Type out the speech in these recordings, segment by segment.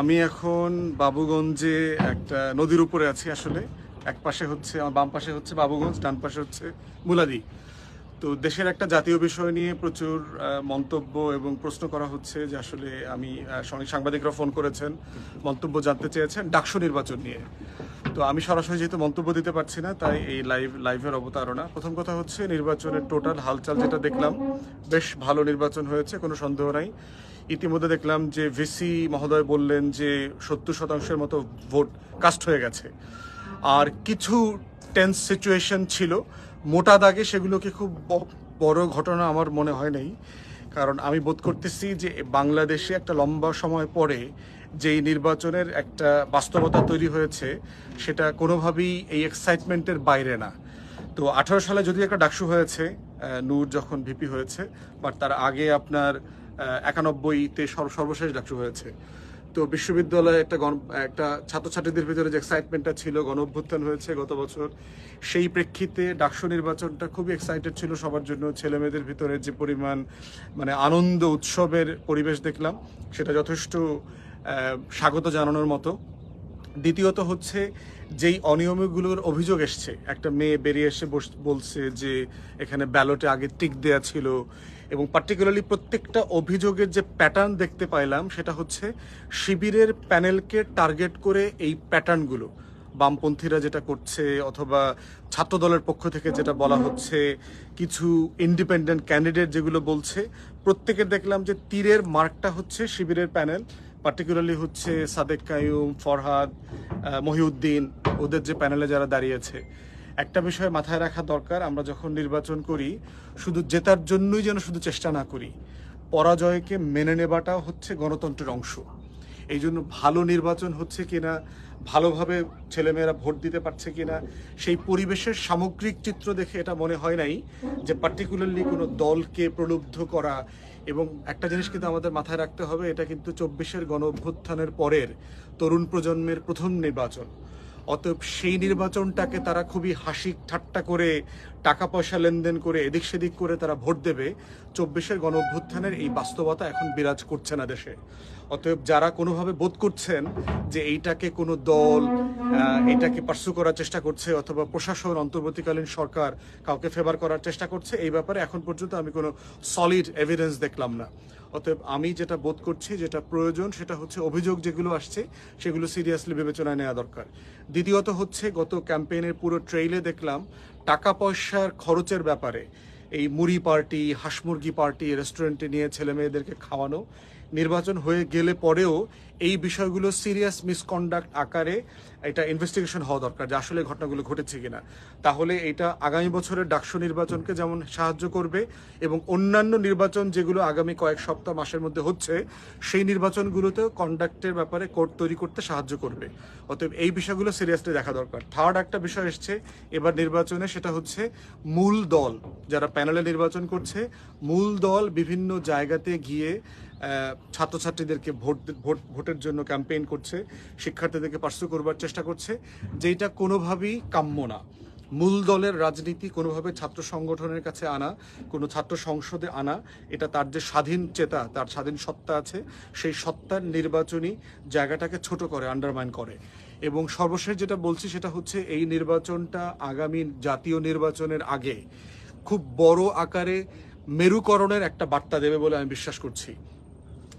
আমি এখন বাবুগঞ্জে একটা নদীর উপরে আছি আসলে। এক পাশে হচ্ছে, আমার বাম পাশে হচ্ছে বাবুগঞ্জ, ডান পাশে হচ্ছে মুলাদি। তো দেশের একটা জাতীয় বিষয় নিয়ে প্রচুর মন্তব্য এবং প্রশ্ন করা হচ্ছে যে আসলে আমি সাংবাদিকরা ফোন করেছেন, মন্তব্য জানতে চেয়েছেন ডাকসু নির্বাচন নিয়ে। তো আমি সরাসরি যেহেতু মন্তব্য দিতে পারছি না, তাই এই লাইভ লাইভের অবতারণা। প্রথম কথা হচ্ছে, নির্বাচনের টোটাল হালচাল যেটা দেখলাম, বেশ ভালো নির্বাচন হয়েছে, কোনো সন্দেহ নাই। ইতিমধ্যে দেখলাম যে ভিসি মহোদয় বললেন যে সত্তর শতাংশের মতো ভোট কাস্ট হয়ে গেছে। আর কিছু টেন্স সিচুয়েশন ছিল। মোটা দাগে সেগুলোকে খুব বড় ঘটনা আমার মনে হয় নাই। কারণ আমি বোধ করতেছি যে বাংলাদেশে একটা লম্বা সময় পরে যেই নির্বাচনের একটা বাস্তবতা তৈরি হয়েছে, সেটা কোনোভাবেই এই এক্সাইটমেন্টের বাইরে না। তো আঠারো সালে যদি একটা ডাকসু হয়েছে নূর যখন ভিপি হয়েছে, বাট তার আগে আপনার একানব্বইতে সর্বশেষ ডাকসু হয়েছে। তো বিশ্ববিদ্যালয়ে একটা গণ, একটা ছাত্রছাত্রীদের ভিতরে যে এক্সাইটমেন্টটা ছিল, গণ অভ্যুত্থান হয়েছে গত বছর, সেই প্রেক্ষিতে ডাকসু নির্বাচনটা খুবই এক্সাইটেড ছিল সবার জন্য। ছেলেমেয়েদের ভিতরে যে পরিমাণ মানে আনন্দ, উৎসবের পরিবেশ দেখলাম, সেটা যথেষ্ট স্বাগত জানানোর মতো। দ্বিতীয়ত হচ্ছে যেই অনিয়মগুলোর অভিযোগ এসছে, একটা মেয়ে বেরিয়ে এসে বলছে যে এখানে ব্যালটে আগে টিক দেয়া ছিল এবং পার্টিকুলারলি প্রত্যেকটা অভিযোগের যে প্যাটার্ন দেখতে পাইলাম সেটা হচ্ছে শিবিরের প্যানেলকে টার্গেট করে এই প্যাটার্নগুলো বামপন্থীরা যেটা করছে অথবা ছাত্রদলের পক্ষ থেকে যেটা বলা হচ্ছে, কিছু ইন্ডিপেন্ডেন্ট ক্যান্ডিডেট যেগুলো বলছে প্রত্যেকের দেখলাম যে তীরের মার্কটা হচ্ছে শিবিরের প্যানেল পার্টিকুলারলি হচ্ছে সাদেক কায়ুম ফরহাদ মহিউদ্দিন, ওদের যে প্যানেলে যারা দাঁড়িয়েছে। একটা বিষয় মাথায় রাখা দরকার, আমরা যখন নির্বাচন করি, শুধু জেতার জন্যই যেন শুধু চেষ্টা না করি, পরাজয়কে মেনে নেবাটাও হচ্ছে গণতন্ত্রের অংশ। এই জন্য ভালো নির্বাচন হচ্ছে কিনা, ভালোভাবে ছেলেমেয়েরা ভোট দিতে পারছে কিনা, সেই পরিবেশের সামগ্রিক চিত্র দেখে এটা মনে হয় নাই যে পার্টিকুলারলি কোনো দলকে প্রলুব্ধ করা এবং একটা জিনিস কিন্তু আমাদের মাথায় রাখতে হবে, এটা কিন্তু চব্বিশের গণ অভ্যুত্থানের পরের তরুণ প্রজন্মের প্রথম নির্বাচন। অতএব সেই নির্বাচনটাকে তারা খুবই হাসি ঠাট্টা করে টাকা পয়সা লেনদেন করে এদিক সেদিক করে তারা ভোট দেবে, চব্বিশের গণ অভ্যুত্থানের এই বাস্তবতা এখন বিরাজ করছে না দেশে। অতএব যারা কোনোভাবে বোধ করছেন যে এইটাকে কোনো দল এটাকে পার্সু করার চেষ্টা করছে অথবা প্রশাসন, অন্তর্বর্তীকালীন সরকার কাউকে ফেভার করার চেষ্টা করছে, এই ব্যাপারে এখন পর্যন্ত আমি কোনো সলিড এভিডেন্স দেখলাম না। অতএব আমি যেটা বোধ করছি, যেটা প্রয়োজন, সেটা হচ্ছে অভিযোগ যেগুলো আসছে, সেগুলো সিরিয়াসলি বিবেচনায় নেওয়া দরকার। দ্বিতীয়ত হচ্ছে গত ক্যাম্পেইনের পুরো ট্রেইলে দেখলাম টাকা পয়সার খরচের ব্যাপারে এই মুড়ি পার্টি হাঁসমুরগি পার্টি রেস্টুরেন্টে নিয়ে ছেলে মেয়েদেরকে খাওয়ানো নির্বাচন হয়ে গেলে পরেও এই বিষয়গুলো সিরিয়াস মিসকন্ডাক্ট আকারে এটা ইনভেস্টিগেশন হওয়া দরকার যে আসলে ঘটনাগুলো ঘটেছে কিনা। তাহলে এটা আগামী বছরের ডাকসু নির্বাচনকে যেমন সাহায্য করবে এবং অন্যান্য নির্বাচন যেগুলো আগামী কয়েক সপ্তাহ, মাসের মধ্যে হচ্ছে, সেই নির্বাচনগুলোতেও কন্ডাক্টের ব্যাপারে কোর্ট তৈরি করতে সাহায্য করবে। অতএব এই বিষয়গুলো সিরিয়াসলি দেখা দরকার। থার্ড একটা বিষয় এসছে, এবার নির্বাচনে সেটা হচ্ছে মূল দল। যারা প্যানেলে নির্বাচন করছে, মূল দল বিভিন্ন জায়গাতে গিয়ে ছাত্রছাত্রীদেরকে ভোট ভোট, ভোটের জন্য ক্যাম্পেইন করছে, শিক্ষার্থীদেরকে পার্সু করবার চেষ্টা করছে যেটা কোনোভাবেই কাম্য না। মূল দলের রাজনীতি কোনোভাবে ছাত্র সংগঠনের কাছে আনা, কোনো ছাত্র সংসদে আনা, এটা তার যে স্বাধীন চেতা, তার স্বাধীন সত্তা আছে, সেই সত্তার নির্বাচনী জায়গাটাকে ছোট করে আন্ডারমাইন করে। এবং সর্বশেষ যেটা বলছি সেটা হচ্ছে, এই নির্বাচনটা আগামী জাতীয় নির্বাচনের আগে খুব বড় আকারে মেরুকরণের একটা বার্তা দেবে বলে আমি বিশ্বাস করছি।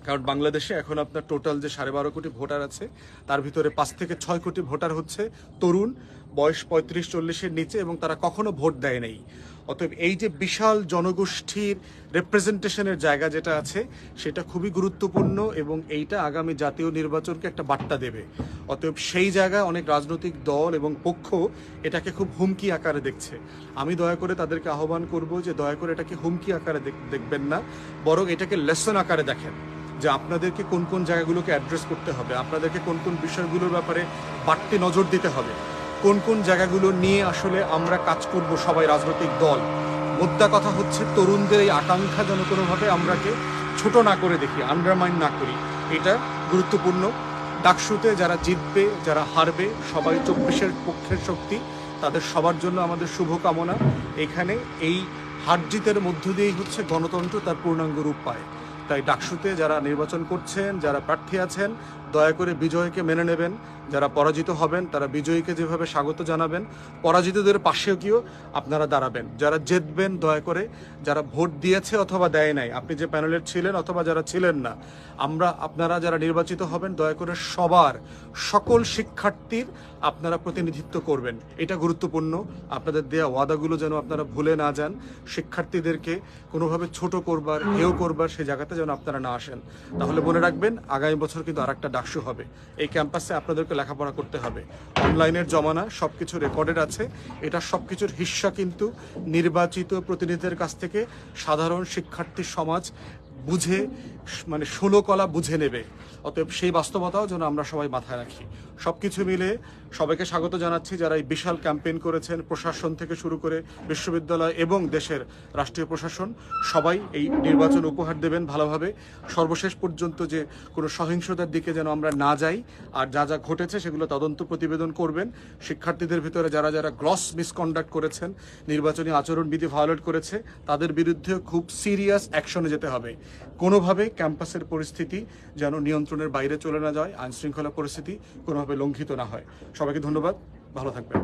কারণ বাংলাদেশে এখন আপনার টোটাল যে সাড়ে বারো কোটি ভোটার আছে, তার ভিতরে পাঁচ থেকে ছয় কোটি ভোটার হচ্ছে তরুণ, বয়স পঁয়ত্রিশ চল্লিশের নিচে এবং তারা কখনো ভোট দেয় নাই। অতএব এই যে বিশাল জনগোষ্ঠীর রেপ্রেজেন্টেশনের জায়গা যেটা আছে, সেটা খুবই গুরুত্বপূর্ণ এবং এইটা আগামী জাতীয় নির্বাচনকে একটা বার্তা দেবে। অতএব সেই জায়গায় অনেক রাজনৈতিক দল এবং পক্ষ এটাকে খুব হুমকি আকারে দেখছে। আমি দয়া করে তাদেরকে আহ্বান করব যে দয়া করে এটাকে হুমকি আকারে দেখ- দেখবেন না, বরং এটাকে লেসন আকারে দেখেন। যে আপনাদেরকে কোন কোন জায়গাগুলোকে অ্যাড্রেস করতে হবে, আপনাদেরকে কোন কোন বিষয়গুলোর ব্যাপারে বাড়তি নজর দিতে হবে, কোন কোন জায়গাগুলো নিয়ে আসলে আমরা কাজ করব সবাই রাজনৈতিক দল। মোদ্দা কথা হচ্ছে তরুণদের এই আকাঙ্ক্ষা যেন কোনোভাবে আমরাকে ছোট না করে দেখি আন্ডারমাইন না করি। এটা গুরুত্বপূর্ণ। ডাকসুতে যারা জিতবে, যারা হারবে, সবাই চব্বিশের পক্ষের শক্তি, তাদের সবার জন্য আমাদের শুভকামনা। এখানে এই হার জিতের মধ্য দিয়েই হচ্ছে গণতন্ত্র, তার পূর্ণাঙ্গ রূপ পায়। তাই ডাকসুতে যারা নির্বাচন করছেন যারা প্রার্থী আছেন দয়া করে বিজয়কে মেনে নেবেন। যারা পরাজিত হবেন, তারা বিজয়ীকে যেভাবে স্বাগত জানাবেন, পরাজিতদের পাশেও গিয়েও আপনারা দাঁড়াবেন। যারা জিতবেন, দয়া করে, যারা ভোট দিয়েছে অথবা দেয় নাই, আপনি যে প্যানেলের ছিলেন অথবা যারা ছিলেন না, আমরা, আপনারা যারা নির্বাচিত হবেন, দয়া করে সবার, সকল শিক্ষার্থীর আপনারা প্রতিনিধিত্ব করবেন। এটা গুরুত্বপূর্ণ। আপনাদের দেয়া ওয়াদাগুলো যেন আপনারা ভুলে না যান। শিক্ষার্থীদেরকে কোনোভাবে ছোট করবার হেও করবার সেই জায়গাতে যেন আপনারা না আসেন। তাহলে মনে রাখবেন, আগামী বছর কিন্তু আরেকটা ডাকসু হবে। এই ক্যাম্পাসে আপনাদেরকে লেখাপড়া করতে হবে। অনলাইনের জমানা সব কিছু রেকর্ডেড আছে। এটা সব কিছুর হিস্সা কিন্তু নির্বাচিত প্রতিনিধিদের কাছ থেকে সাধারণ শিক্ষার্থী সমাজ বুঝে মানে ষোলো কলা বুঝে নেবে। অতএব সেই বাস্তবতাও যেন আমরা সবাই মাথায় রাখি। সব কিছু মিলে সবাইকে স্বাগত জানাচ্ছি যারা এই বিশাল ক্যাম্পেইন করেছেন প্রশাসন থেকে শুরু করে বিশ্ববিদ্যালয় এবং দেশের রাষ্ট্রীয় প্রশাসন। সবাই এই নির্বাচন উপহার দেবেন ভালোভাবে। সর্বশেষ পর্যন্ত যে কোনো সহিংসতার দিকে যেন আমরা না যাই, আর যা যা ঘটেছে সেগুলো তদন্ত প্রতিবেদন করবেন। শিক্ষার্থীদের ভিতরে যারা যারা গ্রস মিসকন্ডাক্ট করেছেন, নির্বাচনী আচরণবিধি ভায়োলেট করেছে, তাদের বিরুদ্ধে খুব সিরিয়াস অ্যাকশনে যেতে হবে। কোনোভাবে ক্যাম্পাসের পরিস্থিতি যেন নিয়ন্ত্রণের বাইরে চলে না যায়, আইনশৃঙ্খলা পরিস্থিতি কোনোভাবে লঙ্ঘিত না হয়। সবাইকে ধন্যবাদ। ভালো থাকবেন।